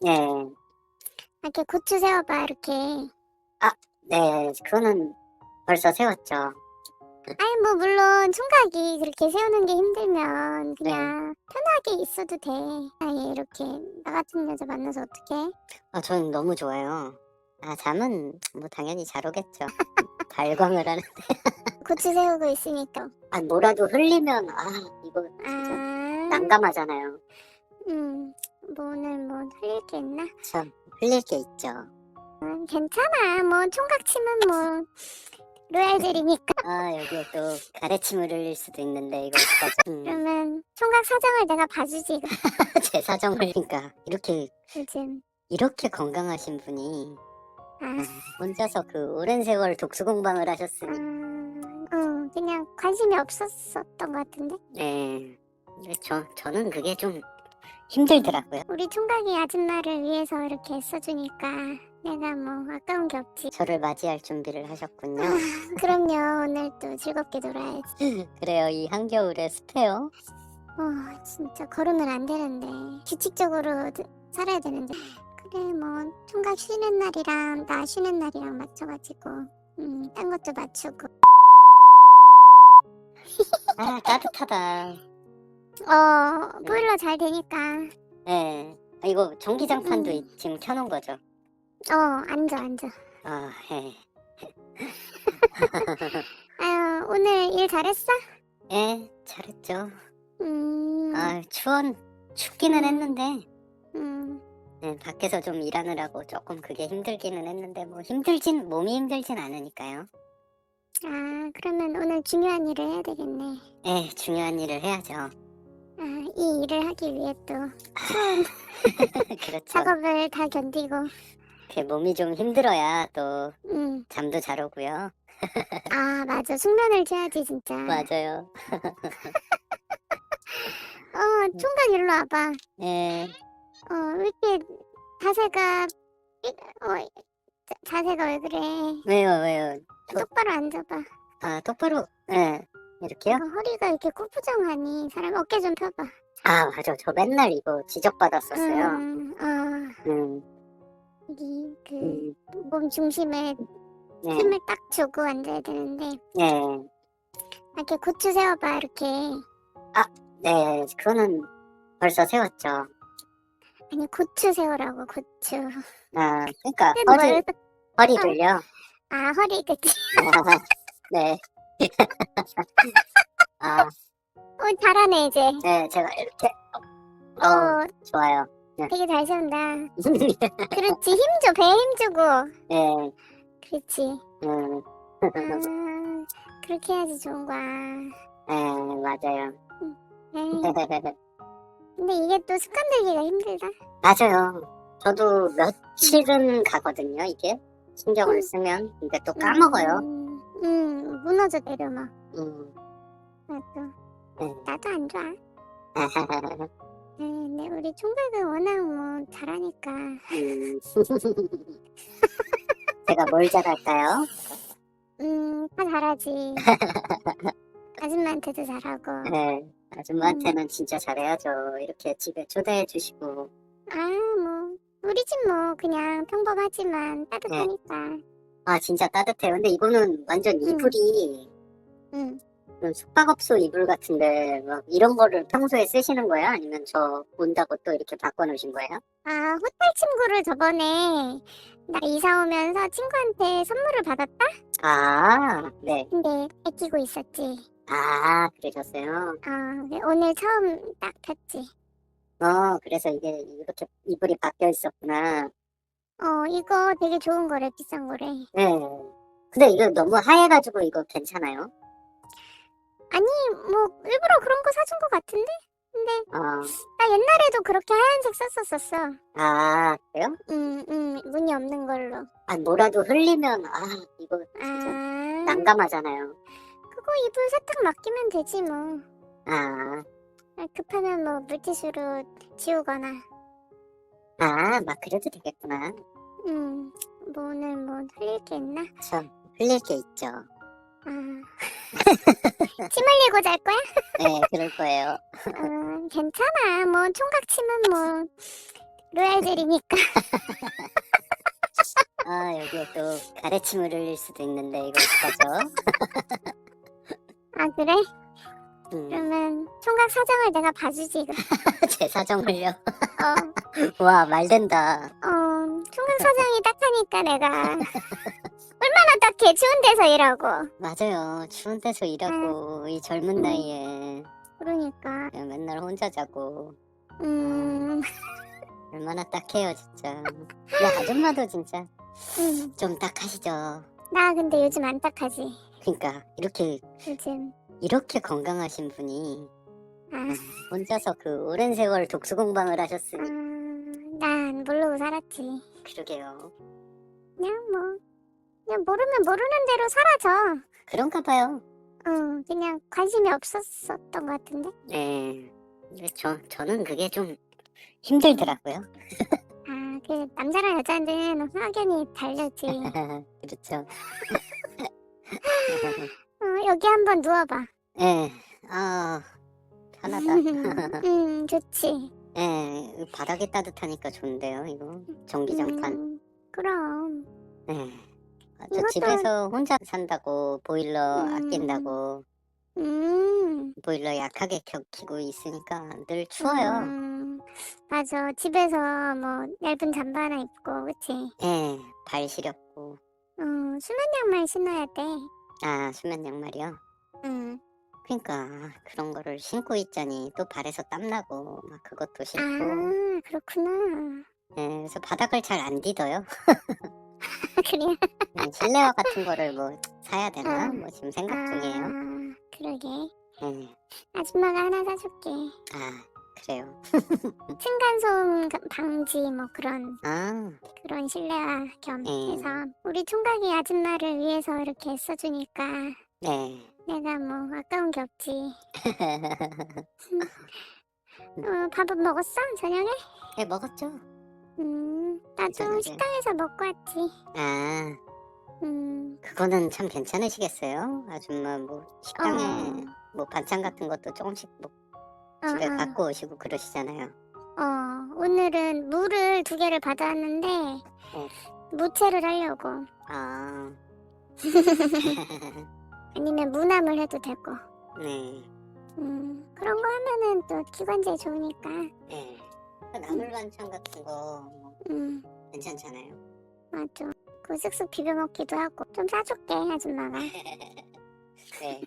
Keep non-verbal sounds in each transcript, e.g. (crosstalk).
네. 이렇게 고추 세워봐 이렇게. 네, 그거는 벌써 세웠죠. 아니 뭐 물론 총각이 그렇게 세우는 게 힘들면 그냥 편하게 있어도 돼. 아니 이렇게 나 같은 여자 만나서 어떡해? 아, 저는 너무 좋아요. 아, 잠은 뭐 당연히 잘 오겠죠. 발광을 하는데. (laughs) 고추 세우고 있으니까. 아, 뭐라도 흘리면, 아, 이거 아, 난감하잖아요. 음, 뭐 오늘 뭐 흘릴 게 있나? 참, 흘릴 게 있죠. 음, 괜찮아. 뭐 총각 치면 뭐 로얄젤이니까. 아, 여기에 또 가래침을 흘릴 수도 있는데, 이거? 음, (laughs) 그러면 총각 사정을 내가 봐주지. (laughs) 제 사정을, 그러니까, 이렇게, 요즘. 이렇게 건강하신 분이 아, 혼자서 그 오랜 세월 독서 공방을 아, 하셨으니, 어, 그냥 관심이 없었었던 것 같은데. 네. 근데 저, 저는 그게 좀 힘들더라고요. 우리 총각이 아줌마를 위해서 이렇게 써주니까 내가 뭐 아까운 게 없지. 저를 맞이할 준비를 하셨군요. 그럼요. 오늘 또 즐겁게 놀아야지. (laughs) 그래요, 이 한겨울의 숲에요. 어, 진짜 걸으면 안 되는데 규칙적으로 드- 살아야 되는데. 그래 뭐 총각 쉬는 날이랑 나 쉬는 날이랑 맞춰가지고 음, 딴 것도 맞추고. 아, 따뜻하다. 어, 보일러 잘 되니까. 네. 아, 이거 전기장판도 음. 이- 지금 켜놓은 거죠? 어, 앉아 앉아. 아, 예. (laughs) 아유, 오늘 일 잘했어? 예, 잘했죠. 음, 아, 추원, 춥기는 했는데, 음, 네, 밖에서 좀 일하느라고 조금 그게 힘들기는 했는데, 뭐 힘들진, 몸이 힘들진 않으니까요. 아, 그러면 오늘 중요한 일을 해야 되겠네. 예, 중요한 일을 해야죠. 아, 이 일을 하기 위해 또 추운 (laughs) 그렇죠. 작업을 다 견디고, 이렇게 몸이 좀 힘들어야 또 음, 잠도 잘 오고요. 아, 맞아. 숙면을 취하지, 진짜. 맞아요. (laughs) 어, 총각 일로 와봐. 예, 어, 왜 이렇게 자세가, 삐- 어, 자- 자세가 왜 그래? 왜요, 왜요? 저- 똑바로 앉아봐. 아, 똑바로, 예, 이렇게요? 어, 허리가 이렇게 꼬부정하니 사람 어깨 좀 펴봐. 아, 맞아. 저 맨날 이거 지적받았었어요. 음, 어, 음, 이, 그, 음, 몸 중심에 네, 힘을 딱 주고 앉아야 되는데, 네, 이렇게 고추 세워봐, 이렇게. 네, 그거는 벌써 세웠죠. 아니, 고추 세우라고, 고추. 아, 그러니까 근데 허리, 뭘- 허리를요. 아, 허리, 그치. 아, 네. 아, 어, 잘하네, 이제. 네, 제가 이렇게, 어, 어, 좋아요. 되게 잘 세운다. (laughs) 그렇지, 힘 줘, 배에 힘 주고. 네, 그렇지. 음, 아, 그렇게 해야지 좋은 거야. 네, 맞아요. 에이, 근데 이게 또 습관 들기가 힘들다. 맞아요. 저도 며칠은 가거든요, 이게. 신경을 음. 쓰면. 근데 또 까먹어요. 음, 음, 무너져 내려, 막. 음. 나도. 네. 나도 안 좋아. (laughs) 네, 근데 우리 총각은 워낙 뭐 잘하니까. 음. (laughs) 제가 뭘 잘할까요? 음, 다 잘하지. (laughs) 아줌마한테도 잘하고. 네, 아줌마한테는 진짜 잘해야죠. 이렇게 집에 초대해 주시고. 아, 뭐, 우리 집 뭐, 그냥 평범하지만 따뜻하니까. 아, 진짜 따뜻해요. 근데 이거는 완전 이불이 응. 음, 숙박업소 이불 같은데, 막 이런 거를 평소에 쓰시는 거예요? 아니면 저 온다고 또 이렇게 바꿔놓으신 거예요? 아, 호텔 친구를 저번에 나 이사 오면서 친구한테 선물을 받았다? 아, 네. 근데 아끼고 있었지. 아, 그러셨어요? 아, 근데 오늘 처음 딱 폈지. 어, 그래서 이게 이렇게 이불이 바뀌어 있었구나. 어, 이거 되게 좋은 거래, 비싼 거래. 네. 근데 이거 너무 하얘가지고 이거 괜찮아요? 아니, 뭐, 일부러 그런 거 사준 거 같은데? 근데 어, 나 옛날에도 그렇게 하얀색 썼었었어. 아, 그래요? 음, 음, 무늬 없는 걸로. 아, 뭐라도 흘리면, 아, 이거 아, 진짜 난감하잖아요. 그거 이불 세탁 맡기면 되지 뭐. 아, 아, 급하면 뭐 물티슈로 지우거나. 아, 막 그래도 되겠구나. 음, 뭐 오늘 뭐 흘릴 게 있나? 참, 흘릴 게 있죠. 아, (laughs) 침 흘리고 잘 거야? 네, 그럴 거예요. 어, 괜찮아. 뭐 총각 치면 뭐 로얄젤이니까. (laughs) 아 여기에 또 가래침을 흘릴 수도 있는데 이거 어떡하죠? 아 그래? 음, 그러면 총각 사정을 내가 봐주지. 그럼. (laughs) 제 사정을요? 어, (laughs) 와 말 된다. 어, 총각 사정이 딱하니까 내가 (laughs) 얼마나 딱해 추운 데서 일하고. 맞아요. 추운 데서 일하고 이 젊은 나이에 그러니까 그냥 맨날 혼자 자고 음, 얼마나 딱해요 진짜. 야 아줌마도 진짜 음, 좀 딱하시죠. 나 근데 요즘 안 딱하지. 그러니까 이렇게 요즘 이렇게 건강하신 분이 아, 혼자서 그 오랜 세월 독서 공방을 아, 하셨으니 난 모르고 살았지. 그러게요. 그냥 뭐 그냥 모르면 모르는 대로 살아져. 그런가 봐요. 어, 그냥 관심이 없었었던 것 같은데. 네. 근데 저 저는 그게 좀 힘들더라고요. 아, 그 남자랑 여자는 확연히 다르지. (laughs) 그렇죠. (laughs) 어, 여기 한번 누워봐. 네. 아 편하다. (laughs) 음, 좋지. 네. 이 바닥이 따뜻하니까 좋은데요. 이거 전기장판. 음, 그럼. 네. 아, 저 이것도- 집에서 혼자 산다고 보일러 음. 아낀다고 음, 보일러 약하게 켜, 키고 있으니까 늘 추워요. 음, 맞아. 집에서 뭐 얇은 잠바 하나 입고, 그치? 예, 발 시렵고. 어, 수면 양말 신어야 돼. 아, 수면 양말이요? 응. 그러니까 그런 거를 신고 있자니 또 발에서 땀 나고 막 그것도 싫고. 아, 그렇구나. 예, 그래서 바닥을 잘 안 디뎌요. (laughs) 그래. 예, 실내화 같은 거를 뭐 사야 되나? 아. 뭐 지금 생각 중이에요. 아, 그러게. 예. 아줌마가 하나 사줄게. 아, 그래요. (laughs) 층간소음 가- 방지 뭐 그런 아, 그런 실내화 겸 음. 해서 우리 총각이 아줌마를 위해서 이렇게 애써주니까 네. 내가 뭐 아까운 게 없지. (laughs) 어, 밥은 먹었어? 저녁에? 예, 먹었죠? 음, 나도 저녁에. 식당에서 먹고 왔지. 아, 음, 그거는 참 괜찮으시겠어요? 아줌마 뭐 식당에 어. 뭐 반찬 같은 것도 조금씩 뭐 어, 집에 어, 갖고 오시고 그러시잖아요. 어, 오늘은 물을 두 개를 받아왔는데 어. 무채를 하려고 아, (laughs) 아니면 무나물 해도 되고. 네, 음, 그런 거 하면은 또 기관지에 좋으니까. 네. 그 나물 반찬 같은 거 뭐 음, 괜찮잖아요. 맞아. 그 쓱쓱 비벼 먹기도 하고 좀 싸줄게 아줌마가. (laughs) 네.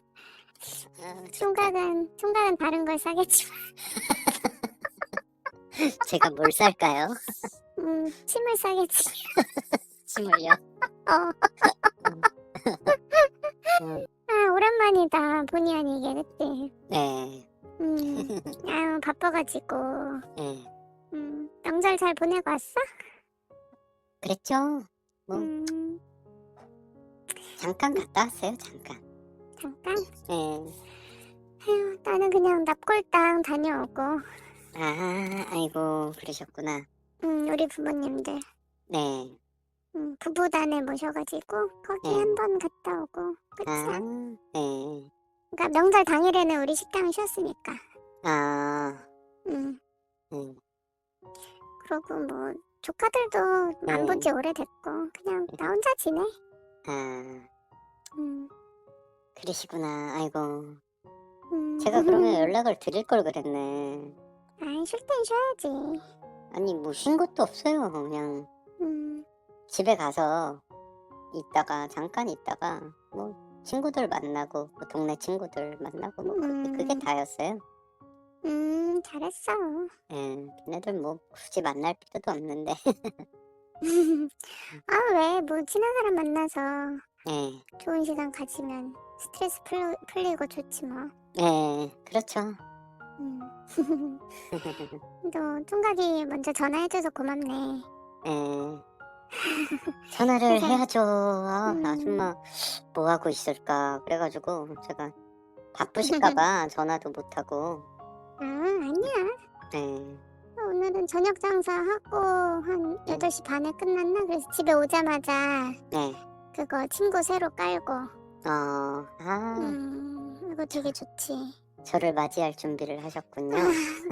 아, 저- 총각은 총각은 다른 걸 싸겠지만, (laughs) 제가 뭘 쌀까요? 음, 침을 싸겠지. (laughs) 침을요? 어, 음, 아 오랜만이다 본의 아니게 그치. 네, 음, 아 바빠가지고. 네. 음, 명절 잘 보내고 왔어? 그랬죠? 뭐 음, 잠깐 갔다 왔어요. 잠깐. 잠깐. 네. 휴, 나는 그냥 납골당 다녀오고. 아, 아이고 그러셨구나. 음, 우리 부모님들. 네. 음, 부부단에 모셔가지고 거기 네. 한번 갔다 오고. 그치? 아, 네. 그러니까 명절 당일에는 우리 식당 쉬었으니까. 아, 음, 음, 그러고 뭐 조카들도 네. 안본 지 오래됐고 그냥 나 혼자 지내. 아, 음, 그러시구나. 아이고. 음. 제가 그러면 연락을 드릴 걸 그랬네. 아이 쉴 땐 쉬어야지. 아니, 뭐 쉰 것도 없어요. 그냥 음, 집에 가서 있다가, 잠깐 있다가, 뭐, 친구들 만나고, 뭐 동네 친구들 만나고, 뭐, 그게, 그게 음. 다였어요. 음, 잘했어. 예, 걔네들 뭐, 굳이 만날 필요도 없는데. (laughs) 아 왜? 뭐 친한 사람 만나서 예, 좋은 시간 가지면 스트레스 풀, 풀리고 좋지 뭐. 예, 그렇죠. 음. (laughs) 너 총각이 먼저 전화해줘서 고맙네. 예. (laughs) 전화를 그래서- 해야죠. 아, 음. 아줌마 뭐 하고 있을까? 그래가지고 제가 바쁘실까봐 (laughs) 전화도 못 하고. 아 아니야. 예. 오늘은 저녁 장사하고 한 8시 반에 끝났나? 그래서 집에 오자마자 네. 그거 침구 새로 깔고 어, 아, 음 이거 되게 좋지 저를 맞이할 준비를 하셨군요. 아,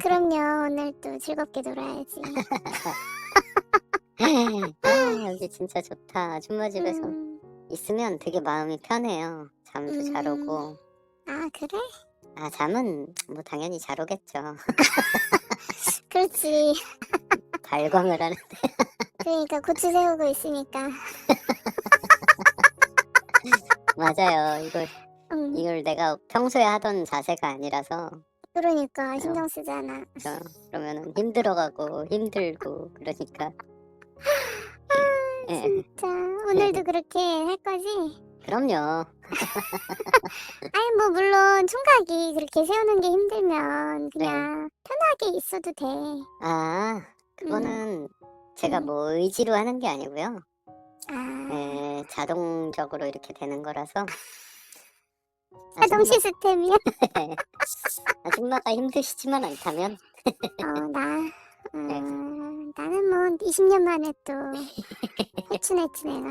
그럼요. 오늘 또 즐겁게 놀아야지. (laughs) 아, 여기 진짜 좋다. 아줌마 집에서 음, 있으면 되게 마음이 편해요. 잠도 잘 음. 오고. 아 그래? 아, 잠은 뭐 당연히 잘 오겠죠. (laughs) 그렇지. (laughs) 발광을 하는. 그러니까 고추 세우고 있으니까. 맞아요. 이걸 음, 이걸 내가 평소에 하던 자세가 아니라서 그러니까 신경 쓰잖아. 어, 그러면은 힘들어가고 힘들고 그러니까. 예, 진짜 오늘도 그렇게 할 거지? 그럼요. 아니 뭐 물론 총각이 그렇게 세우는 게 힘들면 그냥 편하게 있어도 돼. 아, 그거는 제가 음. 뭐 의지로 하는 게 아니고요. 아 예, 자동적으로 이렇게 되는 거라서. (laughs) 자동 아줌마, 시스템이야? (laughs) 아줌마가 힘드시지만 않다면 어 나 어, 네. 나는 뭐 20년 만에 또 (laughs) 회춘했지 내가.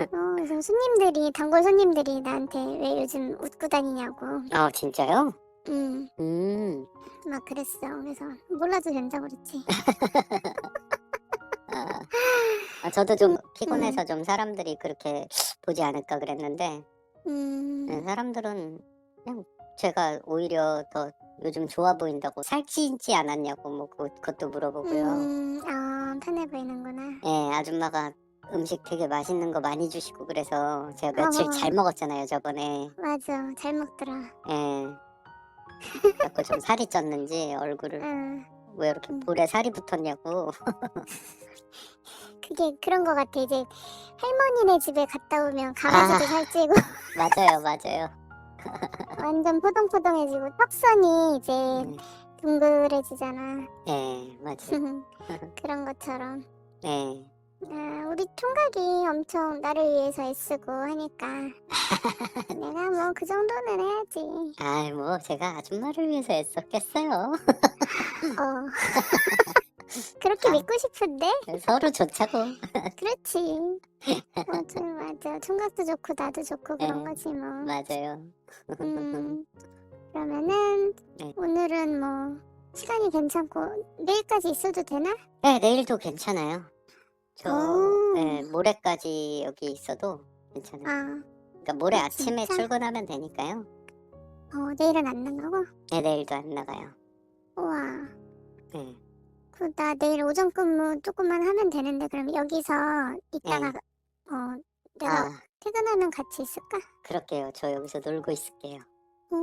어, 그래서 손님들이 단골 손님들이 나한테 왜 요즘 웃고 다니냐고. 어 진짜요? 음, 음, 막 그랬어. 그래서 몰라도 된다고 그랬지. 아, 아, 저도 좀 피곤해서 좀 사람들이 그렇게 보지 않을까 그랬는데 음, 네, 사람들은 그냥 제가 오히려 더 요즘 좋아 보인다고 살찌지 않았냐고 뭐 그- 그것도 물어보고요. 음, 아 편해 보이는구나. 예, 아줌마가 음식 되게 맛있는 거 많이 주시고 그래서 제가 며칠 어머. 잘 먹었잖아요 저번에. 맞아, 잘 먹더라. 예. 그래서 좀 살이 쪘는지 얼굴을 응. 왜 이렇게 음. 볼에 살이 붙었냐고. (laughs) 그게 그런 거 같아. 이제 할머니네 집에 갔다 오면 강아지도 아. 살찌고 (laughs) 맞아요, 맞아요. (laughs) 완전 포동포동해지고 턱선이 이제 음. 둥그레지잖아. 예, (laughs) 맞아요. 그런 것처럼. 예. 아, 우리 총각이 엄청 나를 위해서 애쓰고 하니까 내가 뭐 그 정도는 해야지. 아이 뭐 제가 아줌마를 위해서 애썼겠어요. 어. 그렇게 아. 믿고 싶은데? 서로 좋자고. (laughs) 그렇지. (laughs) 맞아, 맞아. 총각도 좋고 나도 좋고 그런 네. 거지 뭐. 맞아요. 음, (laughs) 그러면은 네. 오늘은 뭐 시간이 괜찮고 내일까지 있어도 되나? 네, 내일도 괜찮아요. 저 오. 네, 모레까지 여기 있어도 괜찮아요. 아, 그러니까 모레 아, 아침에 진짜? 출근하면 되니까요. 어, 내일은 안 나가고? 네, 내일도 안 나가요. 우와. 네. 그나 내일 오전 근무 조금만 하면 되는데 그럼 여기서 이따가 어 내가 아, 퇴근하면 같이 있을까? 그럴게요. 저 여기서 놀고 있을게요. 어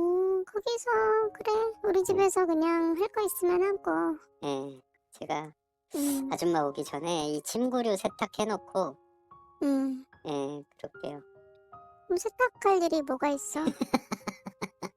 거기서 그래 우리 집에서 그냥 할 거 있으면 하고 네, 제가 음, 아줌마 오기 전에 이 침구류 세탁해놓고, 음. 예, 그럴게요. 그럼 세탁할 일이 뭐가 있어? (laughs)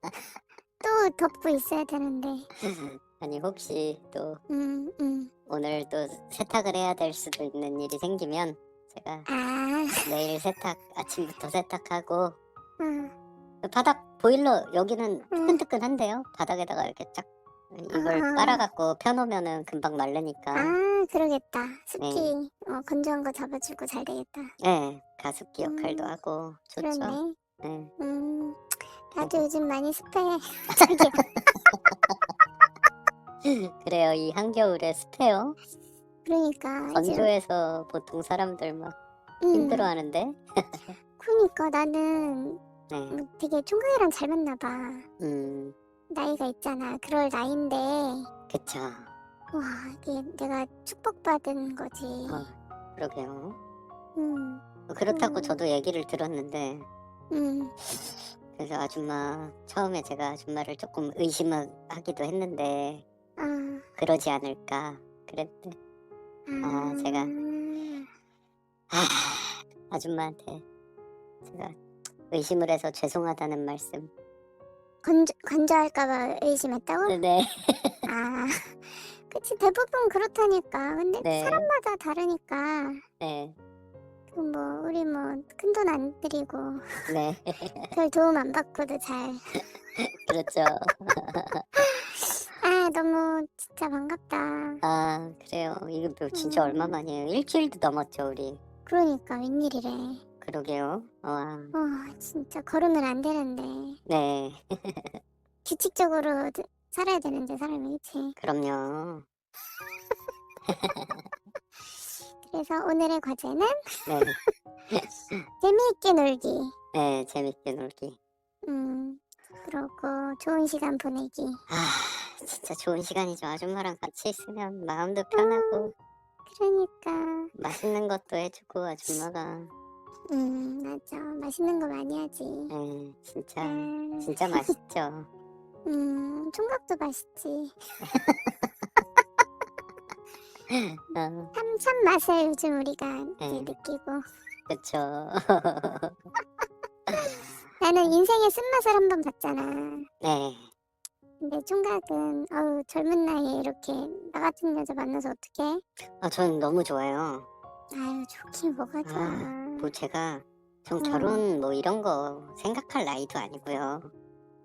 또 덮고 있어야 되는데 (laughs) 아니 혹시 또 음, 음. 오늘 또 세탁을 해야 될 수도 있는 일이 생기면 제가 아, 내일 세탁 아침부터 세탁하고 어, 바닥 보일러 여기는 음. 뜨끈뜨끈한데요. 바닥에다가 이렇게 쫙 이걸 아. 깔아갖고 펴놓으면은 금방 마르니까. 아 그러겠다 습기 어, 건조한 거 잡아주고 잘 되겠다 네, 가습기 역할도 음, 하고 좋죠. 그렇네 네. 음, 나도 요즘 많이 습해 자기야 (laughs) (laughs) (laughs) 그래요. 이 한겨울에 습해요. 그러니까 이제 건조해서 보통 사람들 막 음, 힘들어하는데. (laughs) 그러니까 나는 네. 뭐 되게 총각이랑 잘 맞나 봐 음, 나이가 있잖아 그럴 나이인데 그쵸. 와 이게 내가 축복받은 거지 어, 그러게요. 음, 그렇다고 음. 저도 얘기를 들었는데 음, 그래서 아줌마 처음에 제가 아줌마를 조금 의심하기도 했는데 아, 그러지 않을까 그랬는데 아, 제가- 아, 아줌마한테 제가 의심을 해서 죄송하다는 말씀. 건조, 건조할까봐 의심했다고? 네, 아, 그치 대부분 그렇다니까. 근데 네. 사람마다 다르니까. 네, 그 뭐 우리 뭐 큰 돈안 들이고 네, (laughs) 별 도움 안 받고도 잘. (laughs) 그렇죠. (laughs) 아 너무 진짜 반갑다. 아, 그래요. 이거 뭐 진짜 음. 얼마 만이에요? 일주일도 넘었죠, 우리. 그러니까 웬일이래. 그러게요. 와, 어, 진짜 걸으면 안 되는데. 네, (laughs) 규칙적으로 드- 살아야 되는데, 사람이, 그치? 그럼요. 그래서 오늘의 과제는 네, (laughs) 재미있게 놀기. 네, 재밌게 놀기. 음, 그러고 좋은 시간 보내기. 아, 진짜 좋은 시간이죠. 아줌마랑 같이 있으면 마음도 편하고 그러니까, 맛있는 것도 해주고 아줌마가. 음, 맞아. 맛있는 거 많이 하지. 네, 진짜 음, 진짜 맛있죠. 음, 총각도 맛있지. (laughs) 어, 참, 참 맛을 요즘 우리가 이제 네. 느끼고. 그쵸. 나는 인생의 쓴맛을 한번 봤잖아. (laughs) 네, 근데 총각은, 어우, 젊은 나이에 이렇게 나 같은 여자 만나서 어떡해? 아, 저는 너무 좋아요. 아유, 좋긴 뭐가 좋아. 뭐 제가 전 음. 결혼 뭐 이런 거 생각할 나이도 아니고요.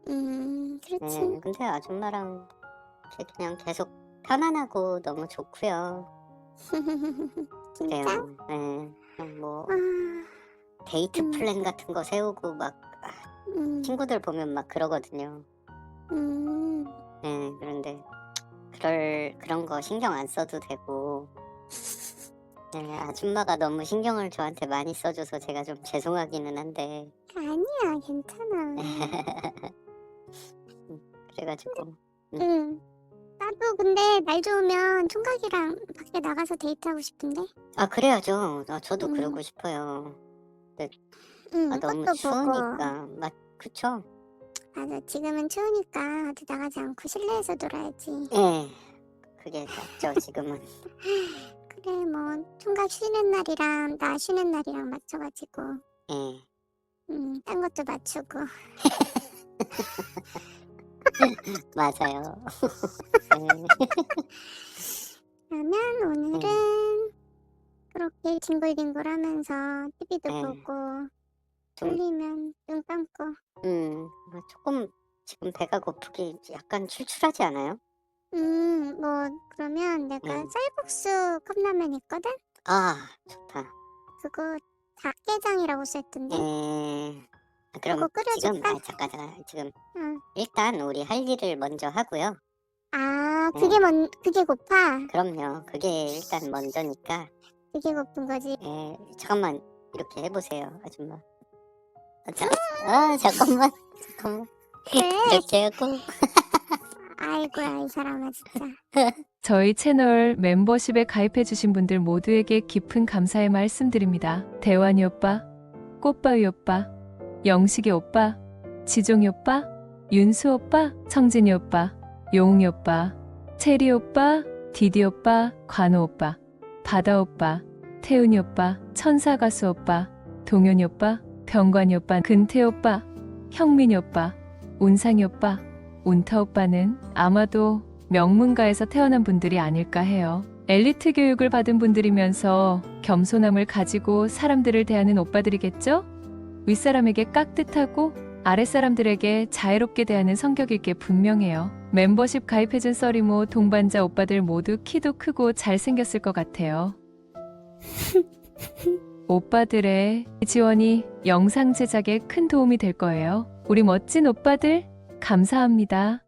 음, 그렇지. 네, 근데 아줌마랑 이렇게 그냥 계속 편안하고 너무 좋고요. (laughs) 진짜? 그래요. 네, 그냥 뭐 아, 데이트 음. 플랜 같은 거 세우고 막 아, 음, 친구들 보면 막 그러거든요. 음, 네, 그런데 그럴 그런 거 신경 안 써도 되고. 네, 아줌마가 너무 신경을 저한테 많이 써줘서 제가 좀 죄송하기는 한데. 아니야, 괜찮아. (laughs) 그래가지고 응. 나도 근데 날 좋으면 총각이랑 밖에 나가서 데이트하고 싶은데. 아 그래야죠. 아, 저도 음. 그러고 싶어요. 응, 아 너무 꽃도 보고. 추우니까 맞 그쵸? 맞아, 지금은 추우니까 어디 나가지 않고 실내에서 놀아야지. 예. 그게 낫죠 지금은. (laughs) 그래, 뭐 총각 쉬는 날이랑 나 쉬는 날이랑 맞춰가지고, 예. 음, 딴 것도 맞추고. (laughs) 맞아요. 네. (laughs) 그러면 오늘은 그렇게 뒹굴뒹굴하면서 TV도 네. 보고, 좀 졸리면 눈 감고. 음, 뭐 조금 지금 배가 고프기 약간 출출하지 않아요? 음, 뭐 그러면 내가 음. 쌀국수 컵라면 있거든? 아 좋다. 그거 닭게장이라고 써있던데. 예. 아, 그럼 그거 지금 끓여줄까? 아 잠깐 잠깐 지금 응. 일단 우리 할 일을 먼저 하고요. 아, 네. 그게 뭔, 그게 고파? 그럼요. 그게 일단 먼저니까. 그게 고픈 거지. 예, 잠깐만 이렇게 해보세요, 아줌마. 아, 자, 아 잠깐만, 잠깐만 왜? 이렇게 아이고야, 이 사람아, 진짜. (laughs) 저희 채널 멤버십에 가입해주신 분들 모두에게 깊은 감사의 말씀드립니다. 대환이 오빠, 꽃바위 오빠, 영식이 오빠, 지종이 오빠, 윤수 오빠, 성진이 오빠, 용웅이 오빠, 체리 오빠, 디디 오빠, 관우 오빠, 바다 오빠, 태훈이 오빠, 천사 가수 오빠, 동현이 오빠, 병관이 오빠, 근태 오빠, 형민이 오빠, 운상이 오빠, 운타 오빠는 아마도 명문가에서 태어난 분들이 아닐까 해요. 엘리트 교육을 받은 분들이면서 겸손함을 가지고 사람들을 대하는 오빠들이겠죠? 윗사람에게 깍듯하고 아랫사람들에게 자애롭게 대하는 성격일 게 분명해요. 멤버십 가입해준 써리모 동반자 오빠들 모두 키도 크고 잘생겼을 것 같아요. (laughs) 오빠들의 지원이 영상 제작에 큰 도움이 될 거예요. 우리 멋진 오빠들, 감사합니다.